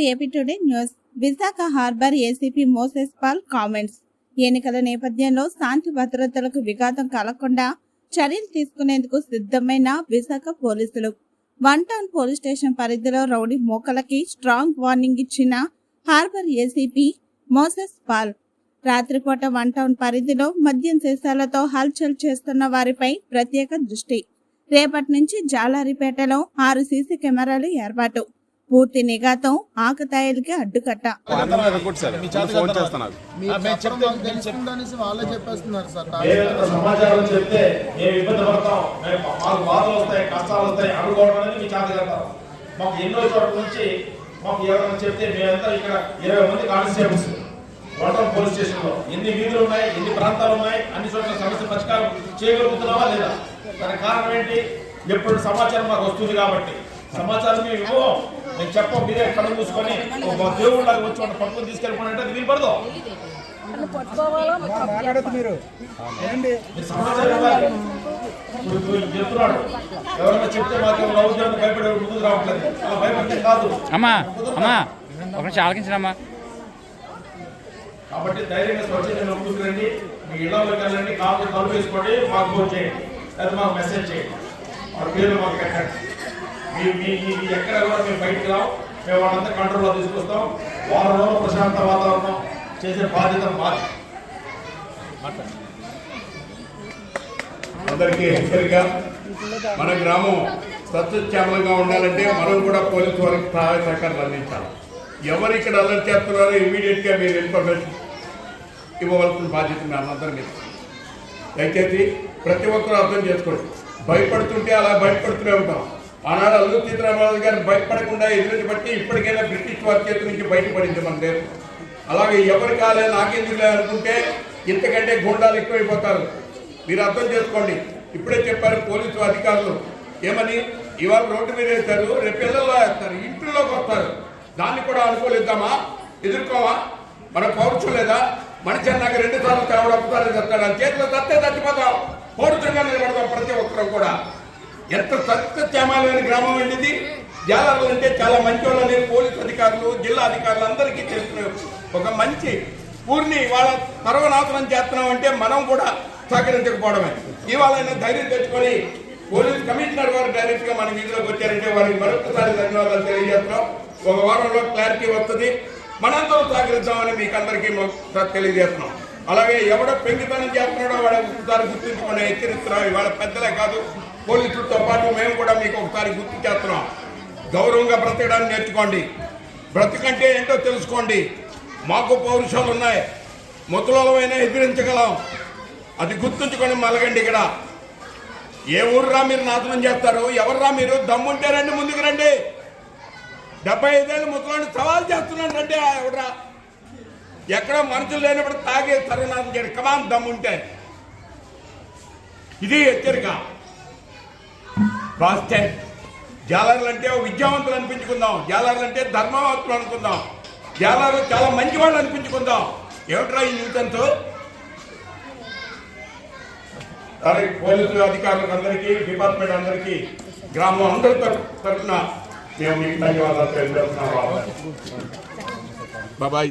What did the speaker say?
AP today news. Visakha harbour ACP Moses Paul comments. ఎన్నికల నేపథ్యంలో శాంతి భద్రతలకు విఘాతం కలగకుండా చర్యలు తీసుకునేందుకు సిద్ధమైన విశాఖ పోలీసులు. వన్ టౌన్ పోలీస్ స్టేషన్ పరిధిలో రౌడీ మోకలకి స్ట్రాంగ్ వార్నింగ్ ఇచ్చిన హార్బర్ ఏసీపీ మోసెస్ పాల్. రాత్రిపూట వన్ టౌన్ పరిధిలో మద్యం సీసాలతో హల్చల్ చేస్తున్న వారిపై ప్రత్యేక దృష్టి. రేపటి నుంచి జాలారిపేటలో ఆరు సీసీ కెమెరాలు ఏర్పాటు. పూర్తి నిఘాతం ఆకతాయిలకి అడ్డుకట్ట. మాకు సార్ సమాచారం చెప్తే ఎన్నో చోట్ల నుంచి మాకు ఎవరైనా చెప్తే మేమంతా ఇక్కడ ఇరవై మంది కానిస్టేబుల్స్ వడటం పోలీస్ స్టేషన్లో ఎన్ని వీధులు ఉన్నాయి ఎన్ని ప్రాంతాలు ఉన్నాయి అన్ని చోట్ల సమస్య పరిష్కారం చేయగలుగుతున్నావా లేదా దానికి కారణం ఏంటి ఎప్పుడు సమాచారం మాకు వస్తుంది కాబట్టి సమాచారం మేము ఇవ్వం నేను చెప్పం మీరే కళ్ళు మూసుకొని ఒక దేవుడు లాగా వచ్చి వాడిని పట్టుకొని తీసుకెళ్ళిపోయినట్టు అది మీరు వీళ్ళు చెప్తున్నాడు. ఎవరైనా చెప్తే భయపడే ముందుకు రావట్లేదు. అలా భయపడితే కాదు. అమ్మా అమ్మా ఒక నిమిషం ఆలకించడమ్మా కాబట్టి ధైర్యంగా స్వచ్ఛంగా ముందుకు రండి మీ ఇళ్ళలోకి వెళ్ళండి కాదు తలుపు వేసుకోండి మాకు ఫోన్ చేయండి. లేదా మాకు మెసేజ్ చేయండి. వాళ్ళ పేర్లు మాకు పెట్టండి. మీ ఎక్కడ కూడా మేము బయటికి రావు. మేము వాళ్ళంతా కంట్రోల్లో తీసుకొస్తాం. వారం రోజులు ప్రశాంత వాతావరణం చేసే బాధ్యత మాది. అందరికీ హెచ్చరిక. మన గ్రామం సత్యశ్యామలంగా ఉండాలంటే మనం కూడా పోలీసు వారికి సహాయ సహకారం అందించాలి. ఎవరు ఇక్కడ అలర్ట్ చేస్తున్నారో ఇమీడియట్గా మీరు ఇన్ఫర్మేషన్ ఇవ్వవలసిన బాధ్యత మీ అందరి మీద. దయచేసి ప్రతి ఒక్కరూ అర్థం చేసుకోండి. భయపడుతుంటే అలా భయపడుతూనే ఉంటాం. ఆనాడు అల్లు సీతారామరాజు గారు భయపడకుండా ఎదురు బట్టి ఇప్పటికైనా బ్రిటిష్ వారి చేతి నుంచి బయటపడింది మన దేశం. అలాగే ఎవరి కాలే నాకెందుకులే అనుకుంటే ఇంతకంటే గుండాలు ఎక్కువైపోతారు. మీరు అర్థం చేసుకోండి. ఇప్పుడే చెప్పారు పోలీసు అధికారులు. ఏమని? ఇవాళ రోడ్డు మీద వేస్తారు రేపు పిల్లల్లో వేస్తారు ఇంట్లోకి వస్తారు. దాన్ని కూడా అనుకోలేద్దామా? ఎదుర్కోవా? మన పౌరుషం లేదా? మనిషి అన్నాక రెండు సార్లు తెరవడం ఒకసారి చెప్తాడు అని చేతిలో తత్తే తచ్చిపోతాం పౌరుషంగా నిలబడతాం ప్రతి ఒక్కరం కూడా. ఎంత సత్యత్యామాలైన గ్రామం అండి జాలర్లు అంటే చాలా మంచి వాళ్ళని పోలీస్ అధికారులు జిల్లా అధికారులు అందరికీ చేస్తున్నారు ఒక మంచి ఊరిని వాళ్ళ సర్వనాశనం చేస్తున్నాం అంటే మనం కూడా సహకరించకపోవడమే. ఇవాళ ధైర్యం తెచ్చుకొని పోలీస్ కమిషనర్ గారు డైరెక్ట్గా మన వీధిలోకి వచ్చారంటే వారికి మరొకసారి ధన్యవాదాలు తెలియజేస్తున్నాం. ఒక వారంలో క్లారిటీ వస్తుంది. మనందరం సహకరిద్దామని మీకు అందరికీ తెలియజేస్తున్నాం. అలాగే ఎవడో పెంకితనం చేస్తున్నాడో వాడు ఒకసారి గుర్తించుకొని హెచ్చరిస్తున్నాం. ఇవాళ పెద్దలే కాదు పోలీసులతో పాటు మేము కూడా మీకు ఒకసారి గుర్తు చేస్తున్నాం. గౌరవంగా బ్రతకడానికి నేర్చుకోండి. బ్రతకంటే ఏంటో తెలుసుకోండి. మాకు పౌరుషాలు ఉన్నాయి. ముసలమైనా ఎదిరించగలం. అది గుర్తుంచుకొని మలగండి ఇక్కడ. ఏ ఊర్రా మీరు నాశనం చేస్తారు ఎవర్రా మీరు దమ్ముంటే రండి ముందుకు రండి. డెబ్బై ఐదేళ్ళు ముసలాన్ని సవాల్ చేస్తున్నాను రండి ఎవడ్రా. ఎక్కడ మనుషులు లేనప్పుడు తాగే సర్వనాశనం చేయడం. కమాన్ దమ్ముంటే. ఇది హెచ్చరిక. రాస్తే జాలర్లు అంటే విద్యావంతులు అనిపించుకుందాం. జాలర్లు అంటే ధర్మవంతులు అనుకుందాం. జాలర్లు చాలా మంచి వాళ్ళు అనిపించుకుందాం. ఏమిట్రా ఈ న్యూటన్తో అలాగే పోలీసు అధికారులకు అందరికీ డిపార్ట్మెంట్ అందరికీ గ్రామం అందరి తరఫున మేము మీకు ధన్యవాదాలు తెలియజేస్తున్నాం బాబాయ్.